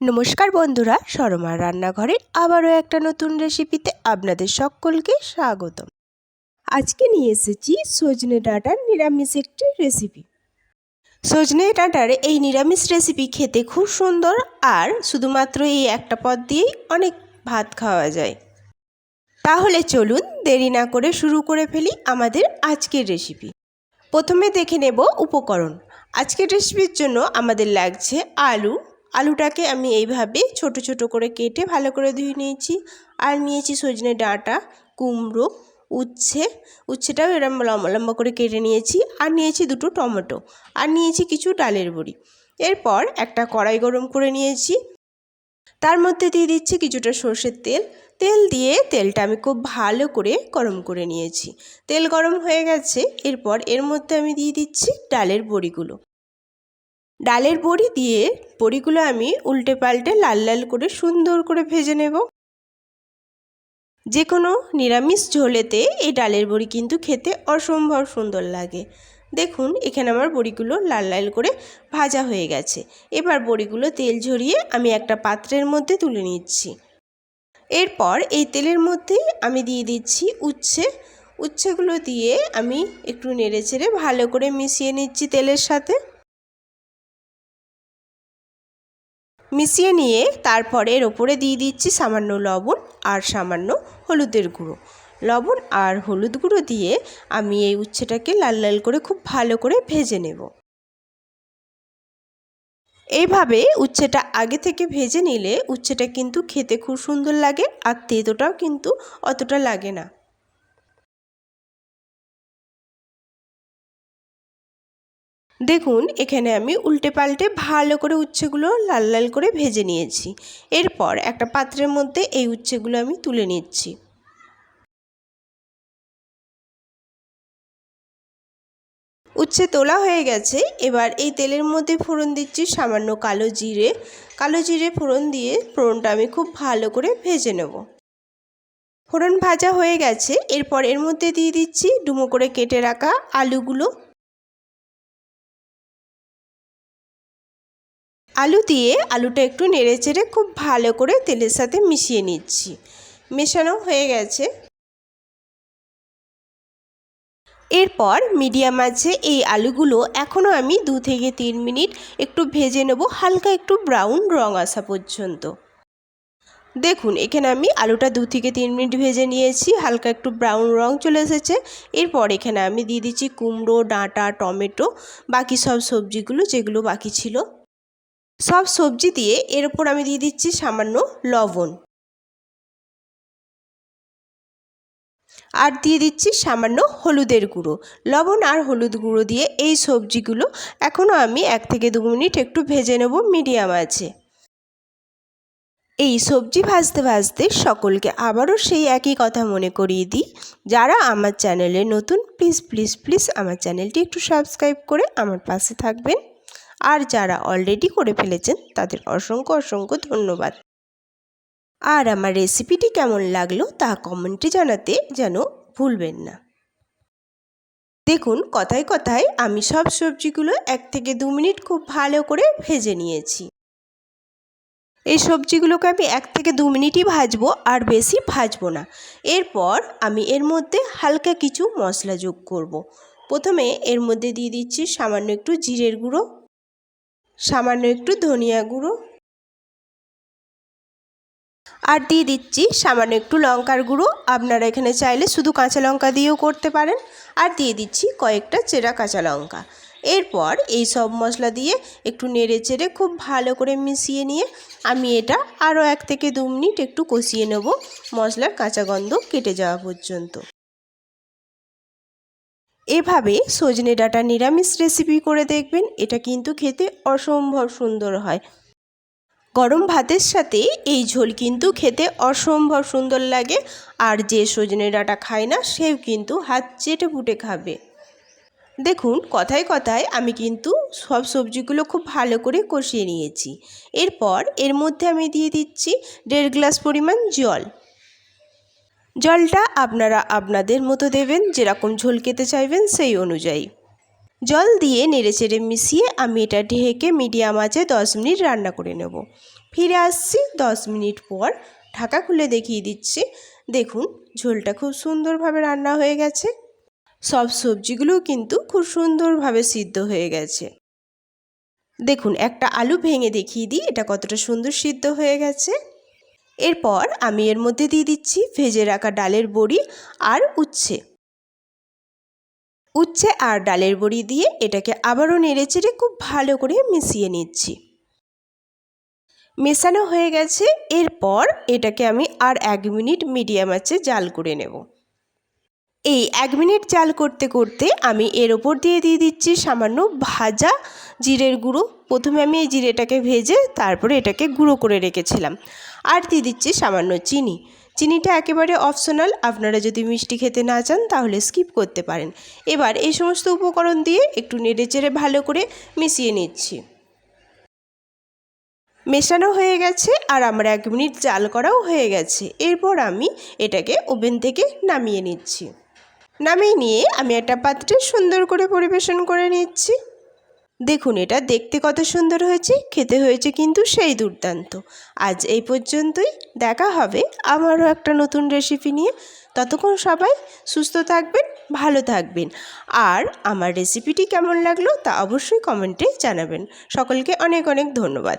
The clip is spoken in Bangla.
নমস্কার বন্ধুরা সরমার রান্নাঘরে আবারও একটা নতুন রেসিপিতে আপনাদের সকলকে স্বাগতম। আজকে নিয়ে এসেছি সজনে ডাঁটার নিরামিষ একটি রেসিপি সজনে ডাঁটার এই নিরামিষ রেসিপি খেতে খুব সুন্দর আর শুধুমাত্র এই একটা পদ দিয়েই অনেক ভাত খাওয়া যায়। তাহলে চলুন দেরি না করে শুরু করে ফেলি আমাদের আজকের রেসিপি প্রথমে দেখে নেব উপকরণ। আজকের রেসিপির জন্য আমাদের লাগছে আলু আলুটাকে আমি এইভাবে ছোট ছোট করে কেটে ভালো করে ধুয়ে নিয়েছি। আর নিয়েছি সজনে ডাঁটা, কুমড়ো, উচ্ছে। উচ্ছেটাও এরম লম্বা লম্বা করে কেটে নিয়েছি। আর নিয়েছি দুটো টমেটো। আর নিয়েছি কিছু ডালের বড়ি এরপর একটা কড়াই গরম করে নিয়েছি। তার মধ্যে দিয়ে দিচ্ছি কিছুটা সর্ষের তেল। তেল দিয়ে তেলটা আমি খুব ভালো করে গরম করে নিয়েছি। তেল গরম হয়ে গেছে। এরপর এর মধ্যে আমি দিয়ে দিচ্ছি ডালের বড়িগুলো। ডালের বড়ি দিয়ে বড়িগুলো আমি উল্টে পাল্টে লাল লাল করে সুন্দর করে ভেজে নেব। যে কোনো নিরামিষ ঝোলেতে এই ডালের বড়ি কিন্তু খেতে অসম্ভব সুন্দর লাগে। দেখুন, এখানে আমার বড়িগুলো লাল লাল করে ভাজা হয়ে গেছে। এবার বড়িগুলো তেল ঝরিয়ে আমি একটা পাত্রের মধ্যে তুলে নিচ্ছি। এরপর এই তেলের মধ্যে আমি দিয়ে দিচ্ছি উচ্ছে। উচ্ছেগুলো দিয়ে আমি একটু নেড়ে চেড়ে ভালো করে মিশিয়ে নিচ্ছি তেলের সাথে। মিশিয়ে নিয়ে তারপরে এর ওপরে দিয়ে দিচ্ছি সামান্য লবণ আর সামান্য হলুদের গুঁড়ো। লবণ আর হলুদ গুঁড়ো দিয়ে আমি এই উচ্ছেটাকে লাল লাল করে খুব ভালো করে ভেজে নেব। এইভাবে উচ্ছেটা আগে থেকে ভেজে নিলে উচ্ছেটা কিন্তু খেতে খুব সুন্দর লাগে, আর তেতোটাও কিন্তু অতটা লাগে না। দেখুন, এখানে আমি উল্টে পাল্টে ভালো করে উচ্ছেগুলো লাল লাল করে ভেজে নিয়েছি। এরপর একটা পাত্রের মধ্যে এই উচ্ছেগুলো আমি তুলে নিচ্ছি। উচ্ছে তোলা হয়ে গেছে। এবার এই তেলের মধ্যে ফোড়ন দিচ্ছি সামান্য কালো জিরে। কালো জিরে ফোড়ন দিয়ে ফোড়নটা আমি খুব ভালো করে ভেজে নেব। ফোড়ন ভাজা হয়ে গেছে। এরপর এর মধ্যে দিয়ে দিচ্ছি ডুমো করে কেটে রাখা আলুগুলো। আলু দিয়ে আলুটা একটু নেড়ে চেড়ে খুব ভালো করে তেলের সাথে মিশিয়ে নিচ্ছি। মেশানো হয়ে গেছে। এরপর মিডিয়াম আছে এই আলুগুলো এখনও আমি দু থেকে তিন মিনিট একটু ভেজে নেব, হালকা একটু ব্রাউন রং আসা পর্যন্ত। দেখুন, এখানে আমি আলুটা দু থেকে তিন মিনিট ভেজে নিয়েছি, হালকা একটু ব্রাউন রং চলে এসেছে। এরপর এখানে আমি দিয়ে দিচ্ছি কুমড়ো, ডাঁটা, টমেটো, বাকি সব সবজিগুলো যেগুলো বাকি ছিল। সব সবজি দিয়ে এর ওপর আমি দিয়ে দিচ্ছি সামান্য লবণ। আর দিয়ে দিচ্ছি সামান্য হলুদের গুঁড়ো। লবণ আর হলুদ গুঁড়ো দিয়ে এই সবজিগুলো এখনও আমি এক থেকে দু মিনিট একটু ভেজে নেব মিডিয়াম আছে এই সবজি ভাজতে ভাজতে সকলকে আবারও সেই একই কথা মনে করিয়ে দিই। যারা আমার চ্যানেলে নতুন প্লিজ প্লিজ প্লিজ আমার চ্যানেলটি একটু সাবস্ক্রাইব করে আমার পাশে থাকবেন। আর যারা অলরেডি করে ফেলেছেন, তাদের অসংখ্য অসংখ্য ধন্যবাদ। আর আমার রেসিপিটি কেমন লাগল তা কমেন্টে জানাতে যেন ভুলবেন না। দেখুন, কথায় কথায় আমি সব সবজিগুলো এক থেকে দু মিনিট খুব ভালো করে ভেজে নিয়েছি। এই সবজিগুলোকে আমি এক থেকে দু মিনিটই ভাজবো, আর বেশি ভাজবো না। এরপর আমি এর মধ্যে হালকা কিছু মশলা যোগ করব। প্রথমে এর মধ্যে দিয়ে দিচ্ছি সামান্য একটু জিরের গুঁড়ো সামান্য একটু ধনিয়া গুঁড়ো। আর দিয়ে দিচ্ছি সামান্য একটু লঙ্কার গুঁড়ো। আপনারা এখানে চাইলে শুধু কাঁচা লঙ্কা দিয়েও করতে পারেন। আর দিয়ে দিচ্ছি কয়েকটা চেরা কাঁচা লঙ্কা। এরপর এই সব মশলা দিয়ে একটু নেড়ে চেড়ে খুব ভালো করে মিশিয়ে নিয়ে আমি এটা আরও এক থেকে দু মিনিট একটু কষিয়ে নেব। মশলার কাঁচা গন্ধ কেটে যাওয়া পর্যন্ত। এভাবে সজনে ডাঁটা নিরামিষ রেসিপি করে দেখবেন, এটা কিন্তু খেতে অসম্ভব সুন্দর হয়। গরম ভাতের সাথে এই ঝোল কিন্তু খেতে অসম্ভব সুন্দর লাগে, আর যে সজনে ডাঁটা খায় না, সেও কিন্তু হাত চেটে পুটে খাবে। দেখুন, কথায় কথায় আমি কিন্তু সব সবজিগুলো খুব ভালো করে কষিয়ে নিয়েছি। এরপর এর মধ্যে আমি দিয়ে দিচ্ছি দেড় গ্লাস পরিমাণ জল। জলটা আপনারা আপনাদের মতো দেবেন, যেরকম ঝোল খেতে চাইবেন সেই অনুযায়ী। জল দিয়ে নেড়েচেড়ে মিশিয়ে আমি এটা ঢেকে মিডিয়াম আঁচে দশ মিনিট রান্না করে নেব। ফিরে আসছি দশ মিনিট পর, ঢাকা খুলে দেখিয়ে দিচ্ছি। দেখুন, ঝোলটা খুব সুন্দরভাবে রান্না হয়ে গেছে। সব সবজিগুলো কিন্তু খুব সুন্দরভাবে সিদ্ধ হয়ে গেছে। দেখুন, একটা আলু ভেঙে দেখিয়ে দিই, এটা কতটা সুন্দর সিদ্ধ হয়ে গেছে। এরপর আমি এর মধ্যে দিয়ে দিচ্ছি ভেজে রাখা ডালের বড়ি আর উচ্ছে। উচ্ছে আর ডালের বড়ি দিয়ে এটাকে আবারও নেড়েচেড়ে খুব ভালো করে মিশিয়ে নিচ্ছি। মেশানো হয়ে গেছে, এরপর এটাকে আমি আর এক মিনিট মিডিয়াম আছে জাল করে নেব। এই এক মিনিট জাল করতে করতে আমি এর ওপর দিয়ে দিয়ে দিচ্ছি সামান্য ভাজা জিরের গুঁড়ো। প্রথমে আমি এই জিরেটাকে ভেজে তারপরে এটাকে গুঁড়ো করে রেখেছিলাম। আর দিয়ে দিচ্ছি সামান্য চিনি। চিনিটা একেবারে অপশনাল। আপনারা যদি মিষ্টি খেতে না চান তাহলে স্কিপ করতে পারেন। এবার এই সমস্ত উপকরণ দিয়ে একটু নেড়েচেড়ে ভালো করে মিশিয়ে নিচ্ছি। মেশানো হয়ে গেছে আর আমার এক মিনিট জাল করাও হয়ে গেছে। এরপর আমি এটাকে ওভেন থেকে নামিয়ে নিচ্ছি। নামিয়ে নিয়ে আমি একটা পাত্রে সুন্দর করে পরিবেশন করে নিচ্ছি। দেখুন, এটা দেখতে কত সুন্দর হয়েছে, খেতে হয়েছে কিন্তু সেই দুর্দান্ত। আজ এই পর্যন্তই, দেখা হবে আমারও একটা নতুন রেসিপি নিয়ে। ততক্ষণ সবাই সুস্থ থাকবেন, ভালো থাকবেন। আর আমার রেসিপিটি কেমন লাগল তা অবশ্যই কমেন্টে জানাবেন। সকলকে অনেক অনেক ধন্যবাদ।